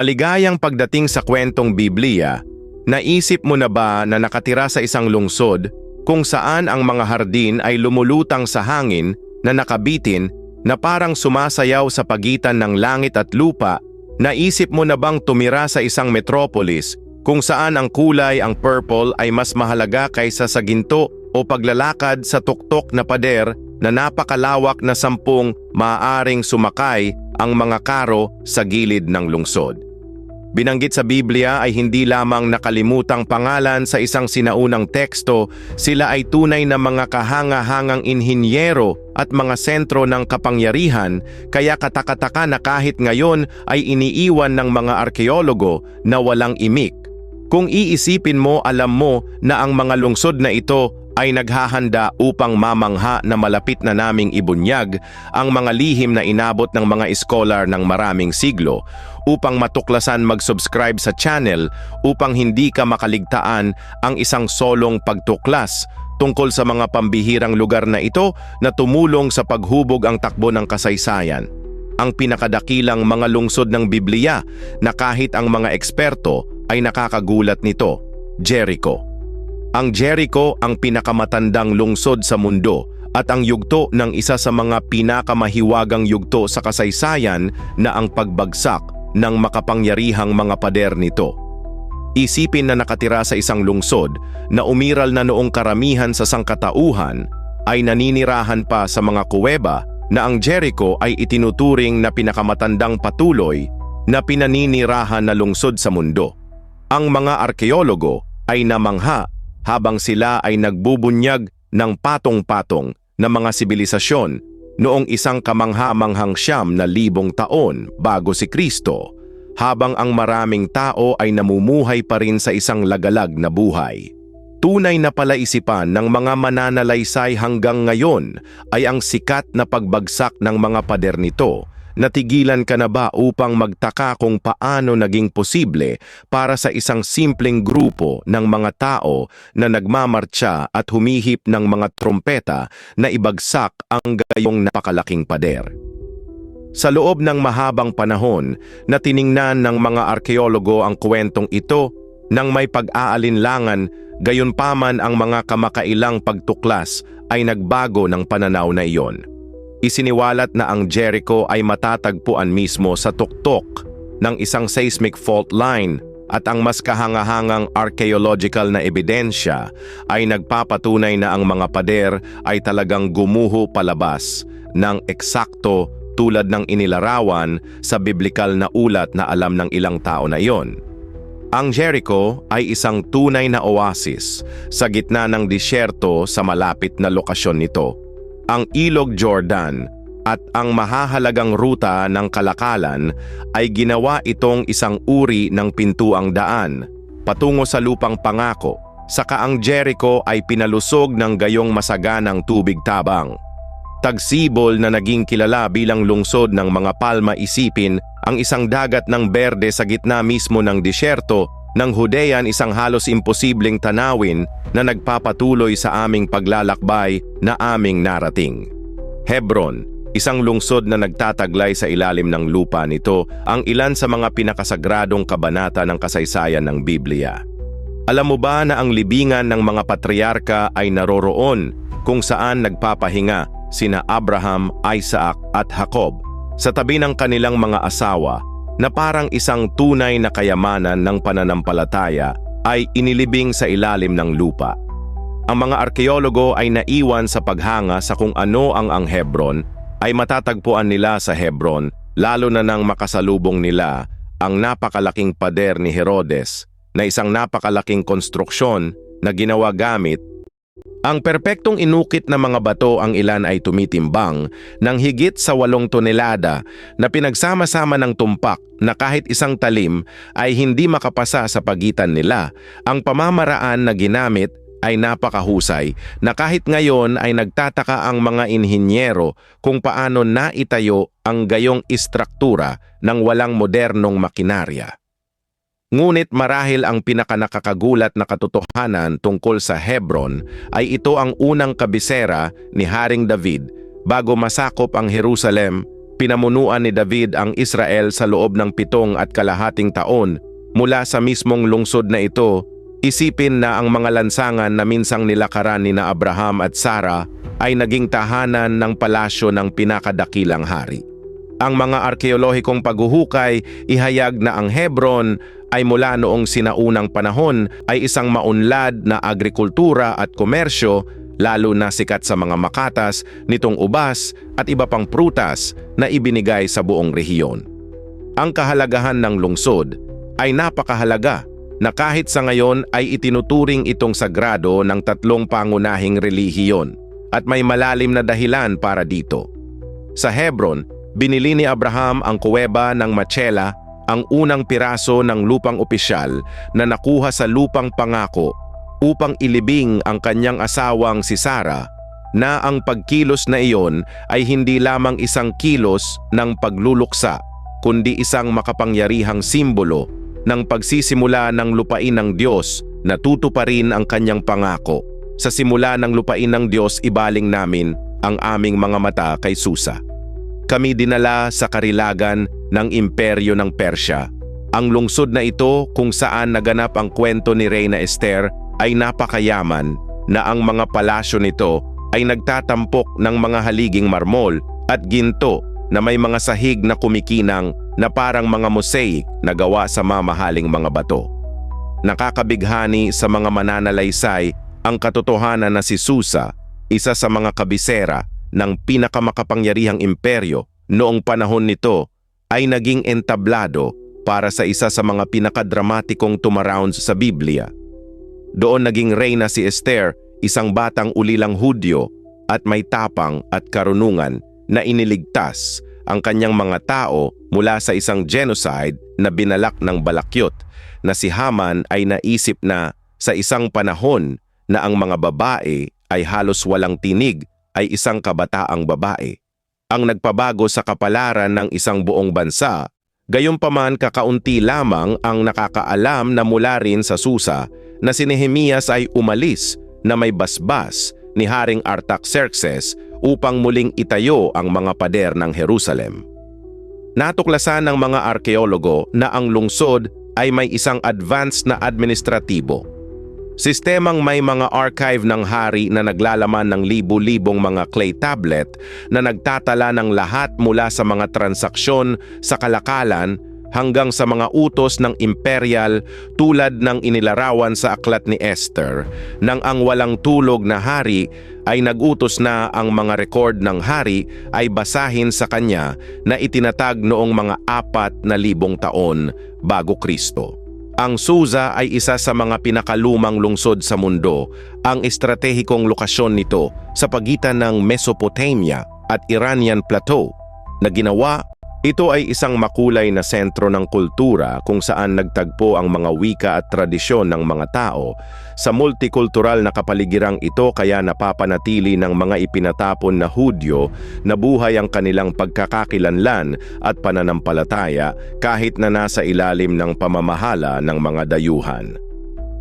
Aligayang pagdating sa kwentong Biblia, naisip mo na ba na nakatira sa isang lungsod kung saan ang mga hardin ay lumulutang sa hangin na nakabitin na parang sumasayaw sa pagitan ng langit at lupa? Naisip mo na bang tumira sa isang metropolis kung saan ang kulay ang purple ay mas mahalaga kaysa sa ginto o paglalakad sa tuktok na pader na napakalawak na sampung maaaring sumakay ang mga karo sa gilid ng lungsod. Binanggit sa Biblia ay hindi lamang nakalimutang pangalan sa isang sinaunang teksto, sila ay tunay na mga kahanga-hangang inhinyero at mga sentro ng kapangyarihan, kaya katakataka na kahit ngayon ay iniiwan ng mga arkeologo na walang imik. Kung iisipin mo, alam mo na ang mga lungsod na ito ay naghahanda upang mamangha na malapit na naming ibunyag ang mga lihim na inabot ng mga iskolar ng maraming siglo upang matuklasan mag-subscribe sa channel upang hindi ka makaligtaan ang isang solong pagtuklas tungkol sa mga pambihirang lugar na ito na tumulong sa paghubog ang takbo ng kasaysayan. Ang pinakadakilang mga lungsod ng Biblia na kahit ang mga eksperto ay nakakagulat nito, Jericho. Ang Jericho ang pinakamatandang lungsod sa mundo at ang yugto ng isa sa mga pinakamahiwagang yugto sa kasaysayan na ang pagbagsak ng makapangyarihang mga pader nito. Isipin na nakatira sa isang lungsod na umiral na noong karamihan sa sangkatauhan ay naninirahan pa sa mga kuweba na ang Jericho ay itinuturing na pinakamatandang patuloy na pinaninirahan na lungsod sa mundo. Ang mga arkeologo ay namangha habang sila ay nagbubunyag ng patong-patong na mga sibilisasyon noong isang kamangha-manghang siyam na libong taon bago si Kristo, habang ang maraming tao ay namumuhay pa rin sa isang lagalag na buhay. Tunay na palaisipan ng mga mananalaysay hanggang ngayon ay ang sikat na pagbagsak ng mga pader nito Natigilan ka na ba upang magtaka kung paano naging posible para sa isang simpleng grupo ng mga tao na nagmamartsa at humihip ng mga trompeta na ibagsak ang gayong napakalaking pader? Sa loob ng mahabang panahon na tiningnan ng mga arkeologo ang kwentong ito nang may pag-aalinlangan, gayunpaman ang mga kamakailang pagtuklas ay nagbago ng pananaw na iyon. Isiniwalat na ang Jericho ay matatagpuan mismo sa tuktok ng isang seismic fault line at ang mas kahangahangang archaeological na ebidensya ay nagpapatunay na ang mga pader ay talagang gumuho palabas ng eksakto tulad ng inilarawan sa biblikal na ulat na alam ng ilang tao na iyon. Ang Jericho ay isang tunay na oasis sa gitna ng disyerto sa malapit na lokasyon nito ang Ilog Jordan at ang mahahalagang ruta ng kalakalan ay ginawa itong isang uri ng pintuang daan patungo sa lupang pangako saka ang Jericho ay pinalusog ng gayong masaganang tubig tabang. Tagsibol na naging kilala bilang lungsod ng mga palma isipin ang isang dagat ng berde sa gitna mismo ng disyerto ng Hudean isang halos imposibleng tanawin na nagpapatuloy sa aming paglalakbay na aming narating. Hebron, isang lungsod na nagtataglay sa ilalim ng lupa nito ang ilan sa mga pinakasagradong kabanata ng kasaysayan ng Biblia. Alam mo ba na ang libingan ng mga patriarka ay naroroon kung saan nagpapahinga sina Abraham, Isaac at Jacob sa tabi ng kanilang mga asawa na parang isang tunay na kayamanan ng pananampalataya ay inilibing sa ilalim ng lupa. Ang mga arkeologo ay naiwan sa paghanga sa kung ano ang ang Hebron ay matatagpuan nila sa Hebron lalo na nang makasalubong nila ang napakalaking pader ni Herodes na isang napakalaking konstruksyon na ginawa gamit ang perpektong inukit na mga bato ang ilan ay tumitimbang ng higit sa walong tonelada na pinagsama-sama ng tumpak na kahit isang talim ay hindi makapasa sa pagitan nila. Ang pamamaraan na ginamit ay napakahusay na kahit ngayon ay nagtataka ang mga inhinyero kung paano naitayo ang gayong istruktura ng walang modernong makinarya. Ngunit marahil ang pinakanakakagulat na katotohanan tungkol sa Hebron ay ito ang unang kabisera ni Haring David bago masakop ang Jerusalem pinamunuan ni David ang Israel sa loob ng pitong at kalahating taon mula sa mismong lungsod na ito, isipin na ang mga lansangan na minsang nilakaran ni na Abraham at Sarah ay naging tahanan ng palasyo ng pinakadakilang hari. Ang mga arkeolohikong paghuhukay ihayag na ang Hebron ay mula noong sinaunang panahon ay isang maunlad na agrikultura at komersyo lalo na sikat sa mga makatas nitong ubas at iba pang prutas na ibinigay sa buong rehiyon. Ang kahalagahan ng lungsod ay napakahalaga na kahit sa ngayon ay itinuturing itong sagrado ng tatlong pangunahing relihiyon at may malalim na dahilan para dito. Sa Hebron, binili ni Abraham ang kuweba ng Machela, ang unang piraso ng lupang opisyal na nakuha sa lupang pangako upang ilibing ang kanyang asawang si Sarah na ang pagkilos na iyon ay hindi lamang isang kilos ng pagluluksa kundi isang makapangyarihang simbolo ng pagsisimula ng lupain ng Diyos na tutuparin ang kanyang pangako. Sa simula ng lupain ng Diyos, ibaling namin ang aming mga mata kay Susa. Kami dinala sa karilagan ng imperyo ng Persya. Ang lungsod na ito kung saan naganap ang kwento ni Reyna Esther ay napakayaman na ang mga palasyo nito ay nagtatampok ng mga haliging marmol at ginto na may mga sahig na kumikinang na parang mga mosaic na gawa sa mamahaling mga bato. Nakakabighani sa mga mananalaysay ang katotohanan na si Susa, isa sa mga kabisera ng pinakamakapangyarihang imperyo noong panahon nito, ay naging entablado para sa isa sa mga pinakadramatikong tumarounds sa Biblia. Doon naging reyna si Esther, isang batang ulilang Hudyo at may tapang at karunungan na iniligtas ang kanyang mga tao mula sa isang genocide na binalak ng Balakyot na si Haman ay naisip na sa isang panahon na ang mga babae ay halos walang tinig ay isang kabataang babae. Ang nagpabago sa kapalaran ng isang buong bansa, gayunpaman kakaunti lamang ang nakakaalam na mula rin sa Susa na si Nehemias ay umalis na may basbas ni Haring Artaxerxes upang muling itayo ang mga pader ng Jerusalem. Natuklasan ng mga arkeologo na ang lungsod ay may isang advanced na administratibo. Sistemang may mga archive ng hari na naglalaman ng libu-libong mga clay tablet na nagtatala ng lahat mula sa mga transaksyon sa kalakalan hanggang sa mga utos ng imperial tulad ng inilarawan sa aklat ni Esther nang ang walang tulog na hari ay nagutos na ang mga record ng hari ay basahin sa kanya na itinatag noong mga apat na libong taon bago Kristo. Ang Susa ay isa sa mga pinakalumang lungsod sa mundo, ang estratehikong lokasyon nito sa pagitan ng Mesopotamia at Iranian Plateau na ginawa ito ay isang makulay na sentro ng kultura kung saan nagtagpo ang mga wika at tradisyon ng mga tao. Sa multikultural na kapaligirang ito kaya napapanatili ng mga ipinatapon na Hudyo na buhay ang kanilang pagkakakilanlan at pananampalataya kahit na nasa ilalim ng pamamahala ng mga dayuhan.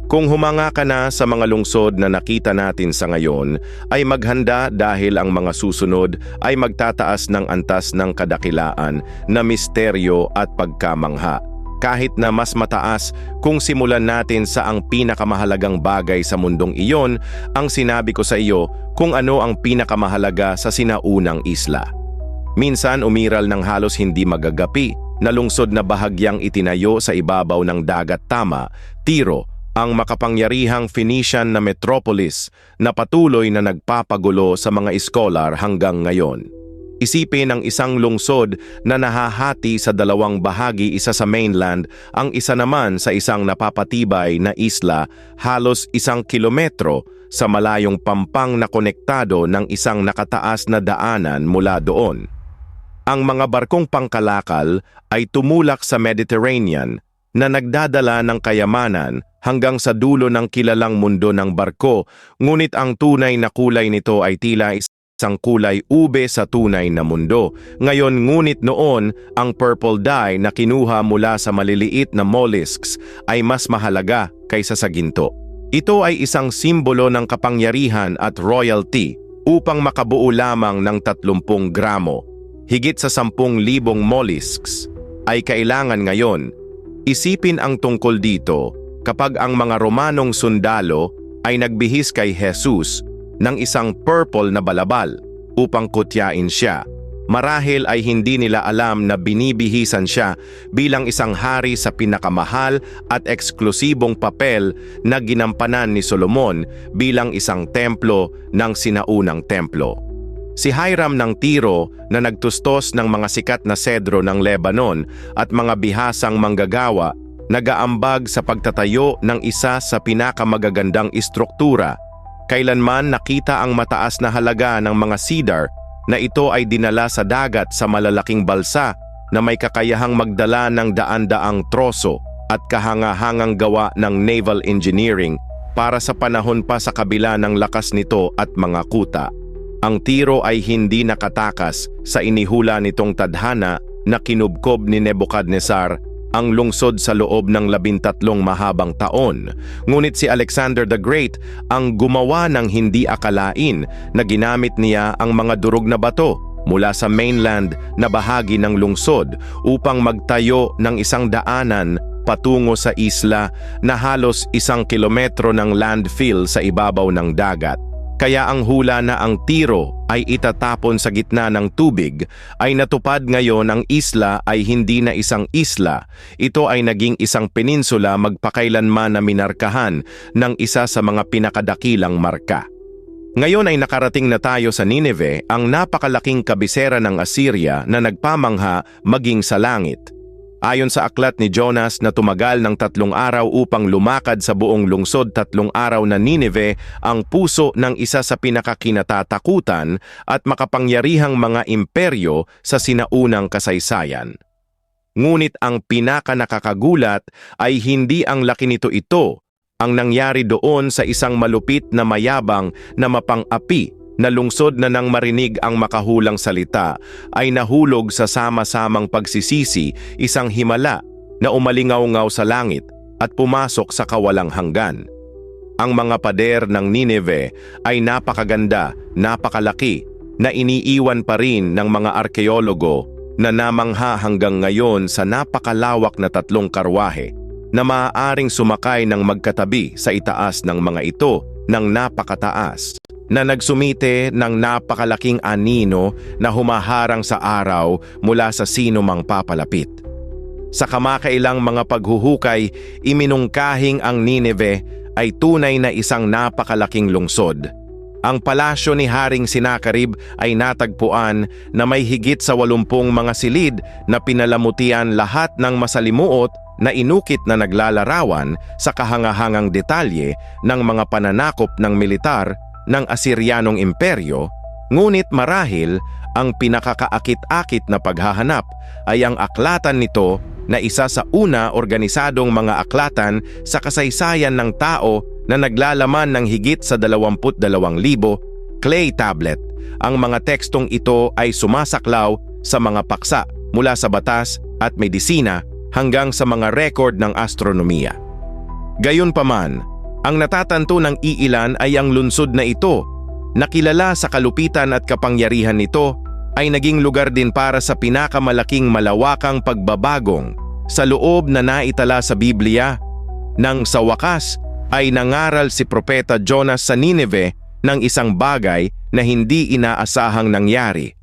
Kung humanga ka na sa mga lungsod na nakita natin sa ngayon, ay maghanda dahil ang mga susunod ay magtataas ng antas ng kadakilaan na misteryo at pagkamangha. Kahit na mas mataas kung simulan natin sa ang pinakamahalagang bagay sa mundong iyon, ang sinabi ko sa iyo kung ano ang pinakamahalaga sa sinaunang isla. Minsan umiral ng halos hindi magagapi na lungsod na bahagyang itinayo sa ibabaw ng dagat tama, Tiro, ang makapangyarihang Phoenician na metropolis na patuloy na nagpapagulo sa mga iskolar hanggang ngayon. Isipin ang isang lungsod na nahahati sa dalawang bahagi isa sa mainland, ang isa naman sa isang napapatibay na isla halos isang kilometro sa malayong pampang na konektado ng isang nakataas na daanan mula doon. Ang mga barkong pangkalakal ay tumulak sa Mediterranean na nagdadala ng kayamanan hanggang sa dulo ng kilalang mundo ng barko, ngunit ang tunay na kulay nito ay tila isang kulay ube sa tunay na mundo. Ngayon ngunit noon, ang purple dye na kinuha mula sa maliliit na mollusks ay mas mahalaga kaysa sa ginto. Ito ay isang simbolo ng kapangyarihan at royalty upang makabuo lamang ng 30 gramo higit sa 10,000 mollusks, ay kailangan ngayon isipin ang tungkol dito kapag ang mga Romanong sundalo ay nagbihis kay Jesus ng isang purple na balabal upang kutyain siya. Marahil ay hindi nila alam na binibihisan siya bilang isang hari sa pinakamahal at eksklusibong papel na ginampanan ni Solomon bilang isang templo ng sinaunang templo. Si Hiram ng Tiro na nagtustos ng mga sikat na sedro ng Lebanon at mga bihasang manggagawa nagaambag sa pagtatayo ng isa sa pinakamagagandang istruktura. Kailanman nakita ang mataas na halaga ng mga cedar na ito ay dinala sa dagat sa malalaking balsa na may kakayahang magdala ng daan-daang troso at kahangahangang gawa ng naval engineering para sa panahon pa sa kabila ng lakas nito at mga kuta. Ang tiro ay hindi nakatakas sa inihula nitong tadhana na kinubkob ni Nebuchadnezzar ang lungsod sa loob ng labintatlong mahabang taon. Ngunit si Alexander the Great ang gumawa ng hindi akalain na ginamit niya ang mga durog na bato mula sa mainland na bahagi ng lungsod upang magtayo ng isang daanan patungo sa isla na halos isang kilometro ng landfill sa ibabaw ng dagat. Kaya ang hula na ang tiro ay itatapon sa gitna ng tubig ay natupad ngayon ang isla ay hindi na isang isla. Ito ay naging isang peninsula magpakailanman na minarkahan ng isa sa mga pinakadakilang marka. Ngayon ay nakarating na tayo sa Nineveh, ang napakalaking kabisera ng Assyria na nagpamangha maging sa langit. Ayon sa aklat ni Jonas na tumagal ng tatlong araw upang lumakad sa buong lungsod tatlong araw na Nineveh ang puso ng isa sa pinakakinatatakutan at makapangyarihang mga imperyo sa sinaunang kasaysayan. Ngunit ang pinakanakakagulat ay hindi ang laki nito ito, ang nangyari doon sa isang malupit na mayabang na mapang-api na lungsod na nang marinig ang makahulang salita ay nahulog sa sama-samang pagsisisi isang himala na umalingaw-ngaw sa langit at pumasok sa kawalang hanggan. Ang mga pader ng Nineveh ay napakaganda, napakalaki, na iniiwan pa rin ng mga arkeologo na namangha hanggang ngayon sa napakalawak na tatlong karwahe na maaaring sumakay ng magkatabi sa itaas ng mga ito ng napakataas na nagsumite ng napakalaking anino na humaharang sa araw mula sa sino mang papalapit. Sa kamakailang mga paghuhukay, iminungkahing ang Nineveh ay tunay na isang napakalaking lungsod. Ang palasyo ni Haring Sinakarib ay natagpuan na may higit sa walumpung mga silid na pinalamutian lahat ng masalimuot na inukit na naglalarawan sa kahangahangang detalye ng mga pananakop ng militar ng Asiryanong Imperyo, ngunit marahil ang pinakakaakit-akit na paghahanap ay ang aklatan nito na isa sa una organisadong mga aklatan sa kasaysayan ng tao na naglalaman ng higit sa 22,000 clay tablet. Ang mga tekstong ito ay sumasaklaw sa mga paksa mula sa batas at medisina hanggang sa mga record ng astronomiya. Gayunpaman, ang natatanto ng iilan ay ang lunsod na ito, nakilala sa kalupitan at kapangyarihan nito, ay naging lugar din para sa pinakamalaking malawakang pagbabagong sa loob na naitala sa Biblia. Nang sa wakas ay nangaral si Propeta Jonas sa Nineveh ng isang bagay na hindi inaasahang nangyari.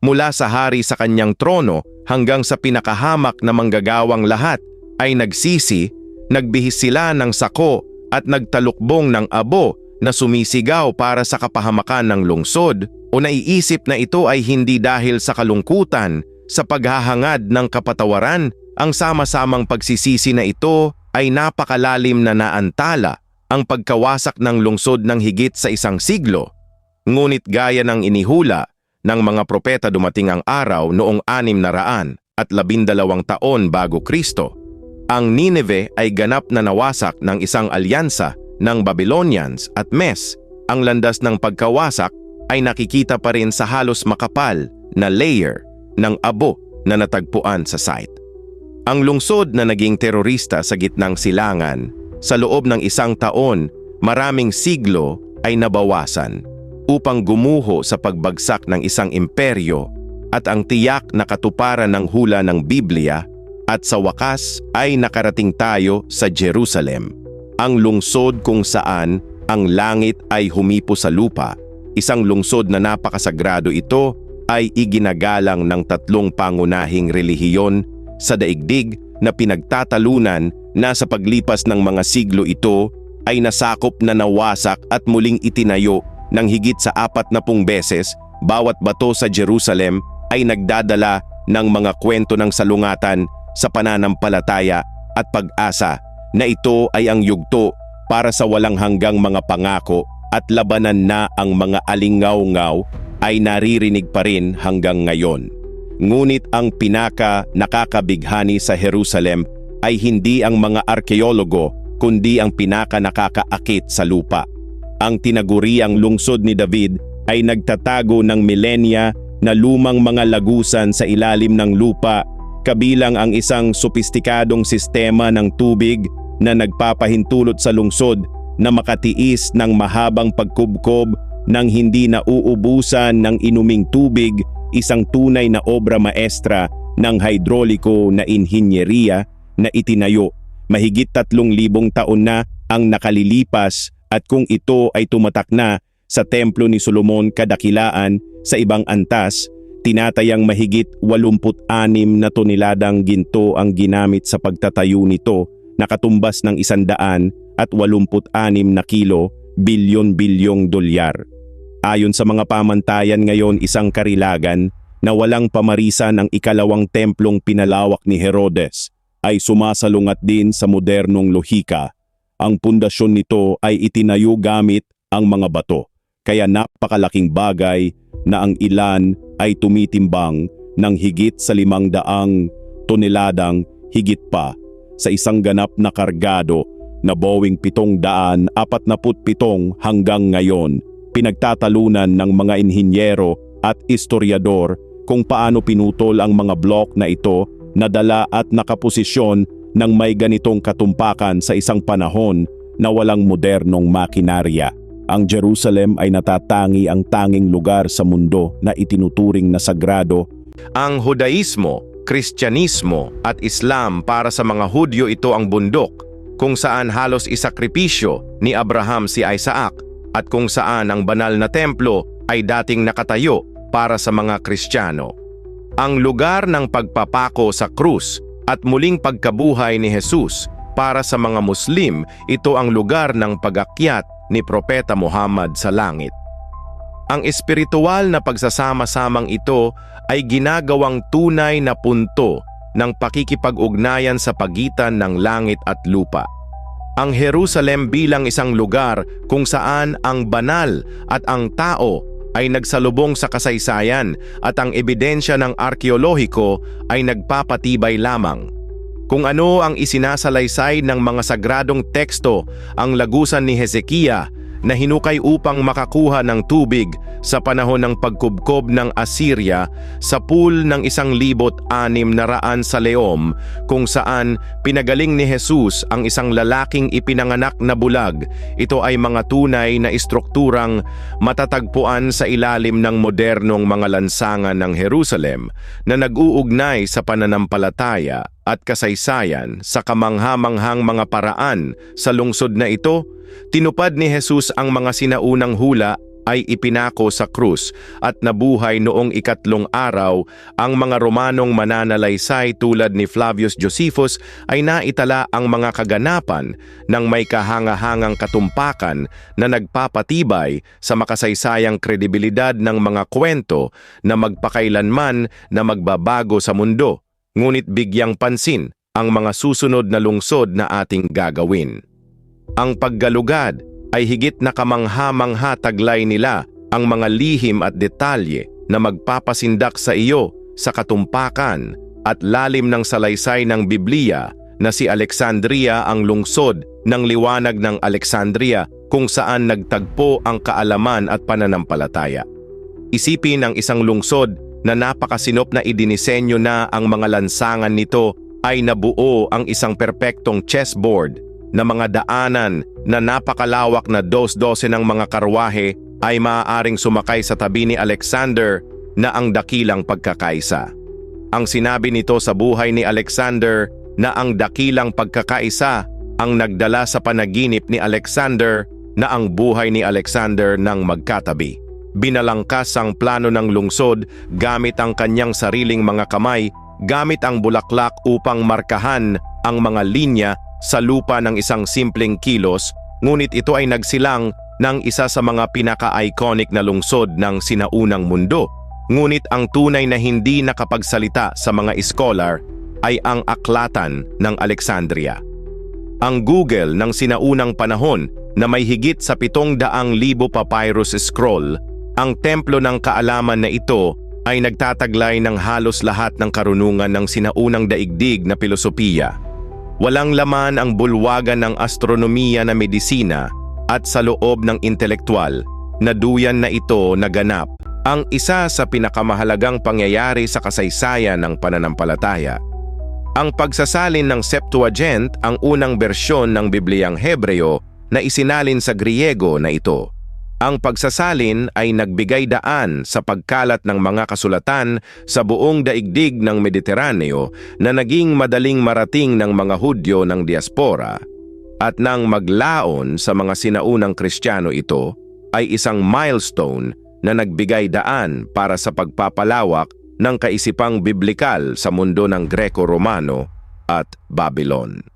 Mula sa hari sa kanyang trono hanggang sa pinakahamak na manggagawang lahat ay nagsisi, nagbihis sila ng sako at nagtalukbong ng abo na sumisigaw para sa kapahamakan ng lungsod o naiisip na ito ay hindi dahil sa kalungkutan, sa paghahangad ng kapatawaran, ang sama-samang pagsisisi na ito ay napakalalim na naantala ang pagkawasak ng lungsod ng higit sa isang siglo. Ngunit gaya ng inihula ng mga propeta dumating ang araw noong anim na raan at labindalawang taon bago Kristo ang Nineveh ay ganap na nawasak ng isang alyansa ng Babylonians at Mes. Ang landas ng pagkawasak ay nakikita pa rin sa halos makapal na layer ng abo na natagpuan sa site. Ang lungsod na naging terorista sa gitnang silangan, sa loob ng isang taon, maraming siglo ay nabawasan upang gumuho sa pagbagsak ng isang imperyo at ang tiyak na katuparan ng hula ng Biblia at sa wakas ay nakarating tayo sa Jerusalem, ang lungsod kung saan ang langit ay humipo sa lupa. Isang lungsod na napakasagrado ito ay iginagalang ng tatlong pangunahing relihiyon sa daigdig na pinagtatalunan na sa paglipas ng mga siglo ito ay nasakop na nawasak at muling itinayo ng higit sa apat na pung beses bawat bato sa Jerusalem ay nagdadala ng mga kwento ng salungatan sa pananampalataya at pag-asa na ito ay ang yugto para sa walang hanggang mga pangako at labanan na ang mga alingaw-ngaw ay naririnig pa rin hanggang ngayon. Ngunit ang pinaka nakakabighani sa Jerusalem ay hindi ang mga arkeologo kundi ang pinaka nakakaakit sa lupa. Ang tinaguriang lungsod ni David ay nagtatago ng milenya na lumang mga lagusan sa ilalim ng lupa kabilang ang isang sopistikadong sistema ng tubig na nagpapahintulot sa lungsod na makatiis ng mahabang pagkubkob ng hindi nauubusan ng inuming tubig isang tunay na obra maestra ng hidroliko na inhinyeriya na itinayo. Mahigit tatlong libong taon na ang nakalilipas at kung ito ay tumatak na sa templo ni Solomon kadakilaan sa ibang antas, tinatayang mahigit 86 na toneladang ginto ang ginamit sa pagtatayo nito na katumbas ng isandaan at 86 na kilo bilyon-bilyong dolyar. Ayon sa mga pamantayan ngayon isang karilagan na walang pamarisan ang ikalawang templong pinalawak ni Herodes ay sumasalungat din sa modernong lohika. Ang pundasyon nito ay itinayo gamit ang mga bato, kaya napakalaking bagay na ang ilan ay tumitimbang ng higit sa limang daang toneladang higit pa sa isang ganap na kargado na Boeing 747 hanggang ngayon pinagtatalunan ng mga inhinyero at istoryador kung paano pinutol ang mga blok na ito na dala at nakaposisyon ng may ganitong katumpakan sa isang panahon na walang modernong makinarya. Ang Jerusalem ay natatangi ang tanging lugar sa mundo na itinuturing na sagrado. Ang Hudaismo, Kristyanismo at Islam para sa mga Hudyo ito ang bundok kung saan halos isakripisyo ni Abraham si Isaac at kung saan ang banal na templo ay dating nakatayo para sa mga Kristiyano. Ang lugar ng pagpapako sa krus at muling pagkabuhay ni Jesus para sa mga Muslim, ito ang lugar ng pagakyat ni Propeta Muhammad sa langit. Ang espiritual na pagsasama-samang ito ay ginagawang tunay na punto ng pakikipag-ugnayan sa pagitan ng langit at lupa. Ang Jerusalem bilang isang lugar kung saan ang banal at ang tao ay nagsalubong sa kasaysayan at ang ebidensya ng arkeolohiko ay nagpapatibay lamang. Kung ano ang isinasalaysay ng mga sagradong teksto ang lagusan ni Hezekiah na hinukay upang makakuha ng tubig sa panahon ng pagkubkob ng Assyria sa pool ng isang libot anim na raan sa Leom kung saan pinagaling ni Jesus ang isang lalaking ipinanganak na bulag. Ito ay mga tunay na istrukturang matatagpuan sa ilalim ng modernong mga lansangan ng Jerusalem na nag-uugnay sa pananampalataya at kasaysayan sa kamangha-manghang mga paraan sa lungsod na ito, tinupad ni Jesus ang mga sinaunang hula ay ipinako sa krus at nabuhay noong ikatlong araw ang mga Romanong mananalaysay tulad ni Flavius Josephus ay naitala ang mga kaganapan ng may kahangahangang katumpakan na nagpapatibay sa makasaysayang kredibilidad ng mga kwento na magpakailanman na magbabago sa mundo ngunit bigyang pansin ang mga susunod na lungsod na ating gagawin. Ang paggalugad ay higit na kamangha-mangha taglay nila ang mga lihim at detalye na magpapasindak sa iyo sa katumpakan at lalim ng salaysay ng Biblia na si Alexandria ang lungsod ng liwanag ng Alexandria kung saan nagtagpo ang kaalaman at pananampalataya. Isipin ang isang lungsod na napakasinop na idinisenyo na ang mga lansangan nito ay nabuo ang isang perpektong chessboard na mga daanan na napakalawak na dos-dose ng mga karwahe ay maaaring sumakay sa tabi ni Alexander na ang dakilang pagkakaisa. Ang sinabi nito sa buhay ni Alexander na ang dakilang pagkakaisa ang nagdala sa panaginip ni Alexander na ang buhay ni Alexander nang magkatabi. Binalangkas ang plano ng lungsod gamit ang kanyang sariling mga kamay, gamit ang bulaklak upang markahan ang mga linya sa lupa ng isang simpleng kilos, ngunit ito ay nagsilang ng isa sa mga pinaka-iconic na lungsod ng sinaunang mundo. Ngunit ang tunay na hindi nakapagsalita sa mga scholar ay ang aklatan ng Alexandria. Ang Google ng sinaunang panahon na may higit sa 700,000 papyrus scroll, ang templo ng kaalaman na ito ay nagtataglay ng halos lahat ng karunungan ng sinaunang daigdig na filosofiya. Walang laman ang bulwagan ng astronomiya na medisina at sa loob ng intelektual na duyan na ito naganap ang isa sa pinakamahalagang pangyayari sa kasaysayan ng pananampalataya. Ang pagsasalin ng Septuagint ang unang bersyon ng Bibliang Hebreo na isinalin sa Griego na ito. Ang pagsasalin ay nagbigay daan sa pagkalat ng mga kasulatan sa buong daigdig ng Mediteraneo na naging madaling marating ng mga Hudyo ng diaspora. At nang maglaon sa mga sinaunang Kristiyano ito, ay isang milestone na nagbigay daan para sa pagpapalawak ng kaisipang biblikal sa mundo ng Greco-Romano at Babylon.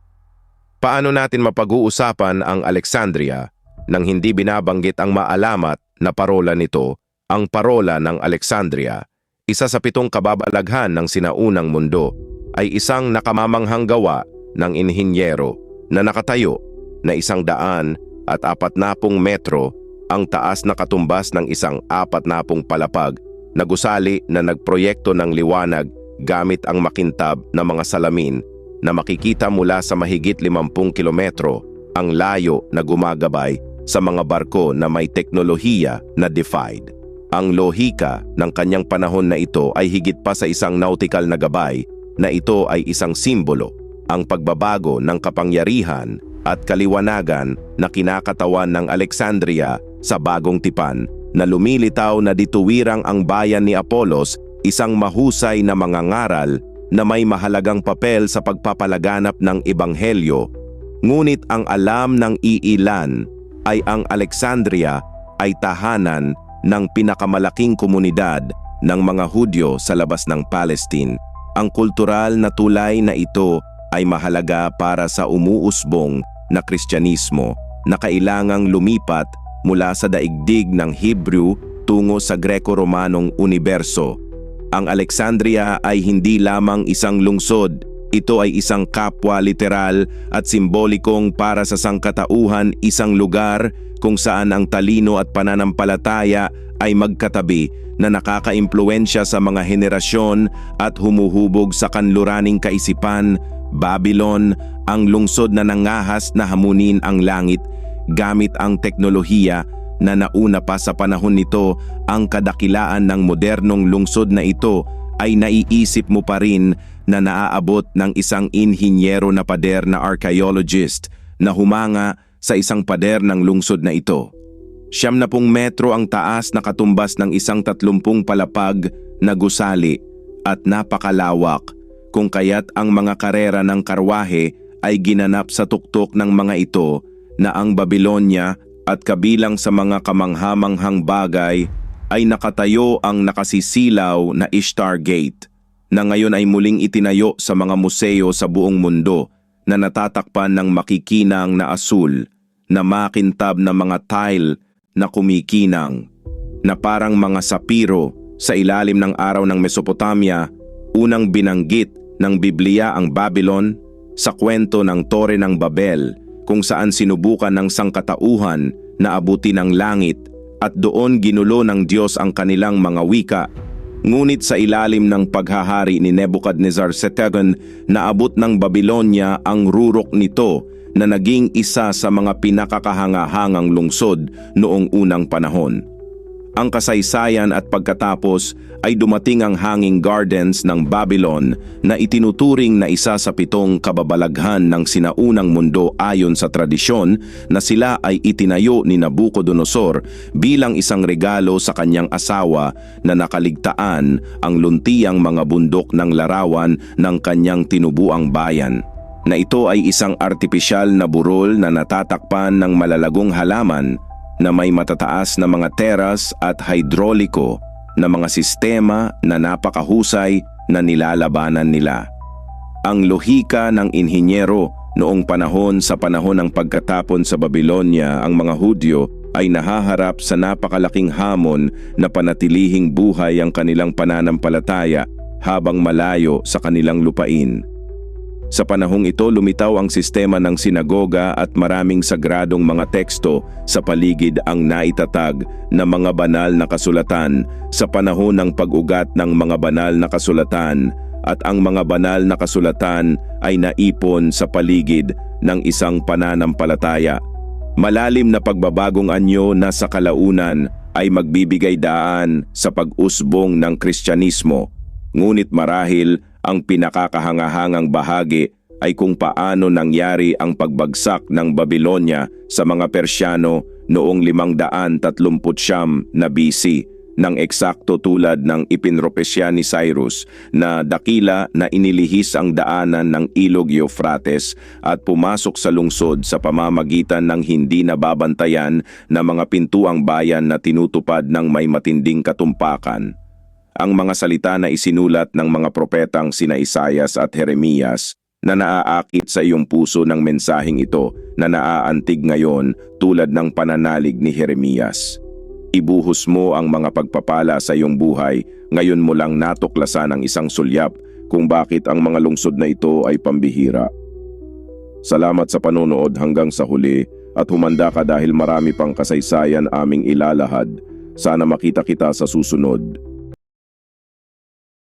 Paano natin mapag-uusapan ang Alexandria nang hindi binabanggit ang maalamat na parola nito, ang parola ng Alexandria, isa sa pitong kababalaghan ng sinaunang mundo, ay isang nakamamanghang gawa ng inhinyero na nakatayo na isang daan at apat napong metro ang taas na katumbas ng isang apat napong palapag na gusali na nagproyekto ng liwanag gamit ang makintab na mga salamin na makikita mula sa mahigit 50 kilometro ang layo na gumagabay sa mga barko na may teknolohiya na defied. Ang lohika ng kanyang panahon na ito ay higit pa sa isang nautical na gabay na ito ay isang simbolo, ang pagbabago ng kapangyarihan at kaliwanagan na kinakatawan ng Alexandria sa bagong tipan na lumilitaw na dituwirang ang bayan ni Apolos isang mahusay na mga ngaral na may mahalagang papel sa pagpapalaganap ng ebanghelyo, ngunit ang alam ng iilan ay ang Alexandria ay tahanan ng pinakamalaking komunidad ng mga Hudyo sa labas ng Palestine. Ang kultural na tulay na ito ay mahalaga para sa umuusbong na Kristyanismo na kailangang lumipat mula sa daigdig ng Hebrew tungo sa Greco-Romanong universo ang Alexandria ay hindi lamang isang lungsod, ito ay isang kapwa literal at simbolikong para sa sangkatauhan isang lugar kung saan ang talino at pananampalataya ay magkatabi na nakakaimpluensya sa mga henerasyon at humuhubog sa kanluraning kaisipan, Babylon, ang lungsod na nangahas na hamunin ang langit gamit ang teknolohiya na nauna pa sa panahon nito ang kadakilaan ng modernong lungsod na ito ay naiisip mo pa rin na naaabot ng isang inhinyero na pader na archaeologist na humanga sa isang pader ng lungsod na ito. Siyam na pong metro ang taas na katumbas ng isang tatlumpung palapag na gusali at napakalawak kung kaya't ang mga karera ng karwahe ay ginanap sa tuktok ng mga ito na ang Babylonia at kabilang sa mga kamanghamanghang bagay ay nakatayo ang nakasisilaw na Ishtar Gate na ngayon ay muling itinayo sa mga museo sa buong mundo na natatakpan ng makikinang na asul na makintab na mga tile na kumikinang na parang mga sapiro sa ilalim ng araw ng Mesopotamia unang binanggit ng Biblia ang Babylon sa kwento ng Tore ng Babel kung saan sinubukan ng sangkatauhan na abutin ang langit at doon ginulo ng Diyos ang kanilang mga wika. Ngunit sa ilalim ng paghahari ni Nebuchadnezzar II, naabot ng Babylonia ang rurok nito na naging isa sa mga pinakakahangahangang lungsod noong unang panahon. Ang kasaysayan at pagkatapos ay dumating ang hanging gardens ng Babylon na itinuturing na isa sa pitong kababalaghan ng sinaunang mundo ayon sa tradisyon na sila ay itinayo ni Nabucodonosor bilang isang regalo sa kanyang asawa na nakaligtaan ang luntiang mga bundok ng larawan ng kanyang tinubuang bayan na ito ay isang artipisyal na burol na natatakpan ng malalagong halaman na may matataas na mga teras at hidroliko na mga sistema na napakahusay na nilalabanan nila. Ang lohika ng inhinyero noong panahon sa panahon ng pagkatapon sa Babylonia ang mga Hudyo ay nahaharap sa napakalaking hamon na panatilihing buhay ang kanilang pananampalataya habang malayo sa kanilang lupain. Sa panahong ito lumitaw ang sistema ng sinagoga at maraming sagradong mga teksto sa paligid ang naitatag na mga banal na kasulatan sa panahon ng pag-ugat ng mga banal na kasulatan at ang mga banal na kasulatan ay naipon sa paligid ng isang pananampalataya. Malalim na pagbabagong anyo na sa kalaunan ay magbibigay daan sa pag-usbong ng Kristyanismo. Ngunit marahil ang pinakakahangahangang bahagi ay kung paano nangyari ang pagbagsak ng Babylonia sa mga Persyano noong 539 na BC ng eksakto tulad ng ipinropesya ni Cyrus na dakila na inilihis ang daanan ng ilog Euphrates at pumasok sa lungsod sa pamamagitan ng hindi nababantayan na mga pintuang bayan na tinutupad ng may matinding katumpakan ang mga salita na isinulat ng mga propetang sina Isayas at Jeremias na naaakit sa iyong puso ng mensaheng ito na naaantig ngayon tulad ng pananalig ni Jeremias. Ibuhos mo ang mga pagpapala sa iyong buhay, ngayon mo lang natuklasan ang isang sulyap kung bakit ang mga lungsod na ito ay pambihira. Salamat sa panonood hanggang sa huli at humanda ka dahil marami pang kasaysayan aming ilalahad. Sana makita kita sa susunod.